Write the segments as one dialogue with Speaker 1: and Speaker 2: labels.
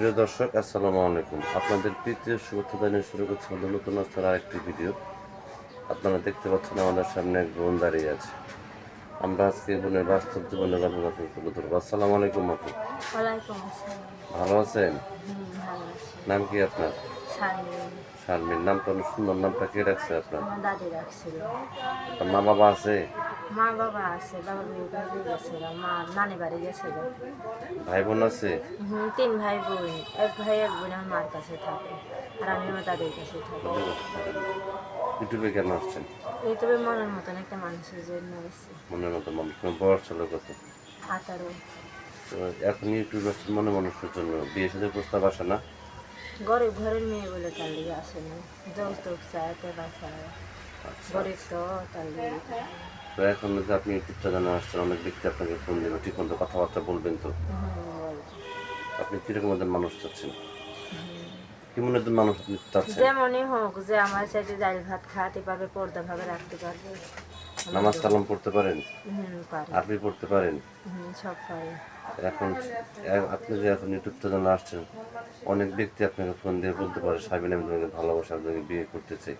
Speaker 1: প্রিয় দর্শক আসসালামু আলাইকুম। আপনাদের তৃতীয় শুভেচ্ছা জানিয়ে শুরু করছে আমাদের নতুন আস্থার আরেকটি ভিডিও। আপনারা দেখতে পাচ্ছেন আমাদের সামনে এক বোন দাঁড়িয়ে আছে। আমরা আজকে বোনের বাস্তব জীবনের গল্প আপনাদের তুলে ধরবো আসসালামু আলাইকুম আপু। ভালো আছেন? নাম কি আপনার?
Speaker 2: শারমিন।
Speaker 1: শারমিন নামটা অনেক সুন্দর। নামটা কে রাখছে আপনার?
Speaker 2: আমার দাদি রাখছিল
Speaker 1: আপনার মা বাবা আছে?
Speaker 2: মা বাবা আছে বাবা বিয়ে করে গেছিল মা নানি বাড়ি গেছিল।
Speaker 1: ভাই বোন আছে?
Speaker 2: হুম তিন ভাই বোন এক ভাই এক বোন আমার মার কাছে থাকে আর আমি আমার দাদির কাছে থাকি।
Speaker 1: ইউটিউবে কেন আসছেন?
Speaker 2: তবে মনের মতন একটা মানুষের জন্য এসেছি
Speaker 1: মনের মতো মানুষ বয়স ছিল কত? তো এখন ইউটিউবে আসছেন মনে মানুষের জন্য। বিয়ে সাথে প্রস্তাব আসে না?
Speaker 2: গরিব ঘরের মেয়ে বলে তার লিগে আসেনি যৌতুক চায় টাকা চায়।
Speaker 1: আচ্ছা।
Speaker 2: গরিব তো তার লিগে
Speaker 1: তো এখন যে আপনি চ্যানেলে আসছেন অনেক ব্যক্তি আপনাকে ফোন দেবে ঠিক মতো কথাবার্তা বলবেন তো। আপনি কীরকম একজন মানুষ চাচ্ছেন? একজন মানুষ আপনি চাচ্ছেন?
Speaker 2: যেমনই হোক যে আমার সাথে ডাল ভাত খাওয়াতে পারবে পর্দা ভাবে রাখতে পারবে।
Speaker 1: নামাজ কালাম পড়তে পারেন? আরবি পড়তে পারেন? এখন আপনি যে এখন ইউটিউব চ্যানেলে আসছেন অনেক ব্যক্তি আপনাকে ফোন দিয়ে বলতে পারে সাবিন আমি তোমাকে ভালোবাসা আপনাকে বিয়ে করতে চাই।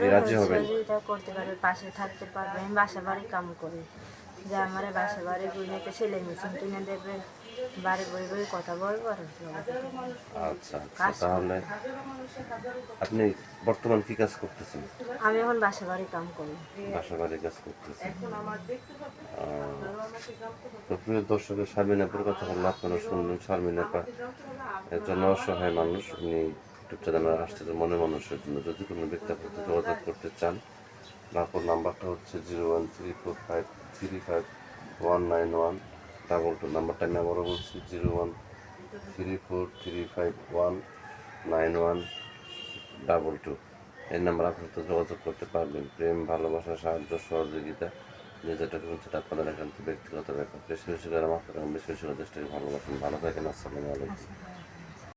Speaker 1: কি রাজি হবেন?
Speaker 2: করতে পারবে পাশে থাকতে পারবে আমি বাসা বাড়ি কাম করি। যে আমার বাসা বাড়ি গুইনেতে ছেলে মেশিন কিনে দেবে বাড়ি বই বই কথা বলব আর
Speaker 1: আচ্ছা আচ্ছা তাহলে আপনি বর্তমান কি কাজ করতেছেন?
Speaker 2: আমি এখন বাসা বাড়ি কাম করি।
Speaker 1: বাসা বাড়ির কাজ তো প্রিয় দর্শকের শারমিনাপুর কথা বললে আপনারা শুনলেন শারমিনাপা একজন অসহায় মানুষ। উনি ইউটিউব চ্যানেলে আসছে মনে মানুষের জন্য। যদি কোনো ব্যক্তি আপনার যোগাযোগ করতে চান তারপর নাম্বারটা হচ্ছে zero one three four five three five one nine one. Double two নাম্বারটা নাম্বার বলছি zero one three four three five one nine one double two এই নাম্বার আপনার তো যোগাযোগ করতে পারবেন। প্রেম, ভালোবাসা, সাহায্য, সহযোগিতা, যে যেটা করুন সেটা আপনাদের একান্ত ব্যক্তিগত ব্যাপার। বেশি বেশি করে আমার বেশি বেশি করে দেশটাকে ভালোবাসেন। ভালো থাকেন, আসসালামু আলাইকুম।